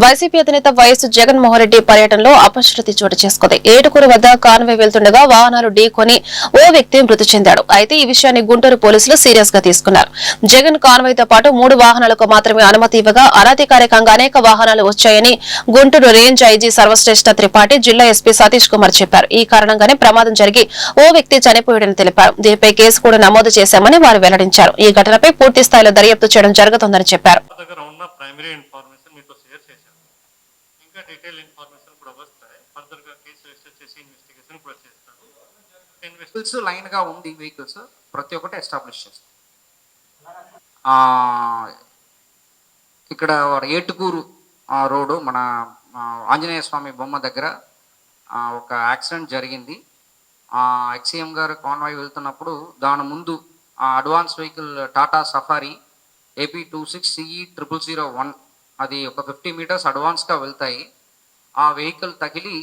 YCP అధినేత YS Jaganmohan Reddy పర్యటనలో అపశృతి చోటు చేసుకుంది. ఏటుకూరు వద్ద కాన్వే వెళ్తుండగా వాహనాలు ఢీకొని ఓ వ్యక్తి మృతి చెందాడు. అయితే ఈ విషయాన్ని గుంటూరు పోలీసులు సీరియస్గా తీసుకున్నారు. జగన్ కాన్వేతో పాటు మూడు వాహనాలకు మాత్రమే అనుమతి ఇవ్వగా అనధికారికంగా అనేక వాహనాలు వచ్చాయని గుంటూరు రేంజ్ ఐజీ సర్వశ్రేష్ఠ త్రిపాఠి జిల్లా ఎస్పీ సతీష్ కుమార్ చెప్పారు. ఈ కారణంగానే ప్రమాదం జరిగి ఓ వ్యక్తి చనిపోయాడని తెలిపారు. దీనిపై కేసు కూడా నమోదు చేశామని వారు వెల్లడించారు. ఈ ఘటనపై పూర్తి స్థాయిలో దర్యాప్తు చేయడం జరుగుతోందని చెప్పారు మా దగ్గర ఉన్న ప్రైమరీ ఇన్ఫర్మేషన్ మీతో షేర్ చేశాను ఇంకా డీటెయిల్ ఇన్ఫర్మేషన్ కూడా వస్తాయి. ఫర్దర్గా కేసు రిజిస్టర్ చేసి ఇన్వెస్టిగేషన్ కూడా చేస్తారు. వెహికల్స్ లైన్గా ఉంది వెహికల్స్ ప్రతి ఒక్కటి ఎస్టాబ్లిష్ చేస్తాం. ఇక్కడ ఏటుకూరు రోడ్డు మన ఆంజనేయ స్వామి బొమ్మ దగ్గర ఒక యాక్సిడెంట్ జరిగింది. ఎక్సీఎం గారు కాన్వాయ్ వెళ్తున్నప్పుడు దాని ముందు ఆ advance vehicle Tata Safari AP two six CE triple zero one అది ఒక ఫిఫ్టీ మీటర్స్ అడ్వాన్స్గా వెళ్తాయి. ఆ వెహికల్ తగిలి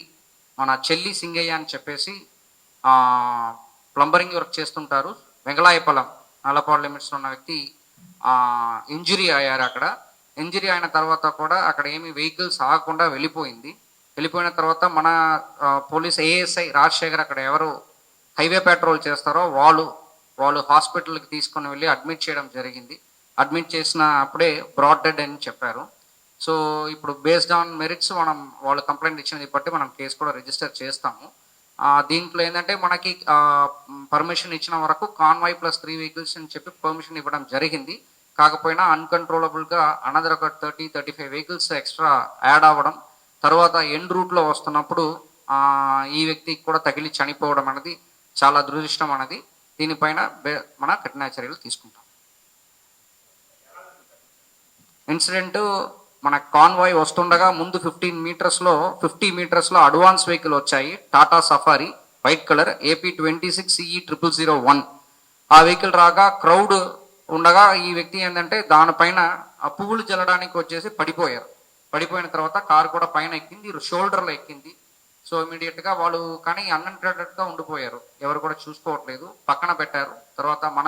మన చెల్లి సింగయ్య అని చెప్పేసి ప్లంబరింగ్ వర్క్ చేస్తుంటారు. వెంగళాయపలం నల్లపాడు లిమిట్స్లో ఉన్న వ్యక్తి ఇంజురీ అయ్యారు అక్కడ. ఇంజురీ అయిన తర్వాత కూడా అక్కడ ఏమి వెహికల్స్ ఆగకుండా వెళ్ళిపోయింది. వెళ్ళిపోయిన తర్వాత మన పోలీస్ ఏఎస్ఐ రాజశేఖర్ అక్కడ ఎవరు హైవే పెట్రోల్ చేస్తారో వాళ్ళు వాళ్ళు హాస్పిటల్కి తీసుకొని వెళ్ళి అడ్మిట్ చేయడం జరిగింది. అడ్మిట్ చేసిన అప్పుడే బ్రాడ్ డెడ్ అని చెప్పారు. సో ఇప్పుడు బేస్డ్ ఆన్ మెరిట్స్ మనం వాళ్ళు కంప్లైంట్ ఇచ్చినది బట్టి మనం కేసు కూడా రిజిస్టర్ చేస్తాము. దీంట్లో ఏంటంటే మనకి పర్మిషన్ ఇచ్చిన వరకు కాన్వాయ్ ప్లస్ త్రీ వెహికల్స్ అని చెప్పి పర్మిషన్ ఇవ్వడం జరిగింది. కాకపోయినా అన్కంట్రోలబుల్గా అనదర్ ఒక thirty thirty five vehicles extra add అవ్వడం తర్వాత ఎండ్ రూట్లో వస్తున్నప్పుడు ఈ వ్యక్తికి కూడా తగిలి చనిపోవడం అనేది చాలా దురదృష్టం అనేది దీనిపైన మన కఠిన చర్యలు తీసుకుంటాం. ఇన్సిడెంటు మన కాన్వాయ్ వస్తుండగా ముందు ఫిఫ్టీన్ మీటర్స్లో ఫిఫ్టీ మీటర్స్లో అడ్వాన్స్ వెహికల్ వచ్చాయి. Tata Safari white colour AP twenty six CE triple zero one ఆ వెహికల్ రాగా క్రౌడ్ ఉండగా ఈ వ్యక్తి ఏంటంటే దానిపైన ఆ పువ్వులు జల్లడానికి వచ్చేసి పడిపోయారు. పడిపోయిన తర్వాత కారు కూడా పైన ఎక్కింది షోల్డర్లో ఎక్కింది. సో ఇమీడియట్గా వాళ్ళు కానీ అన్అంటెడెడ్ ఉండిపోయారు. ఎవరు కూడా చూసుకోవట్లేదు. పక్కన పెట్టారు. తర్వాత మనం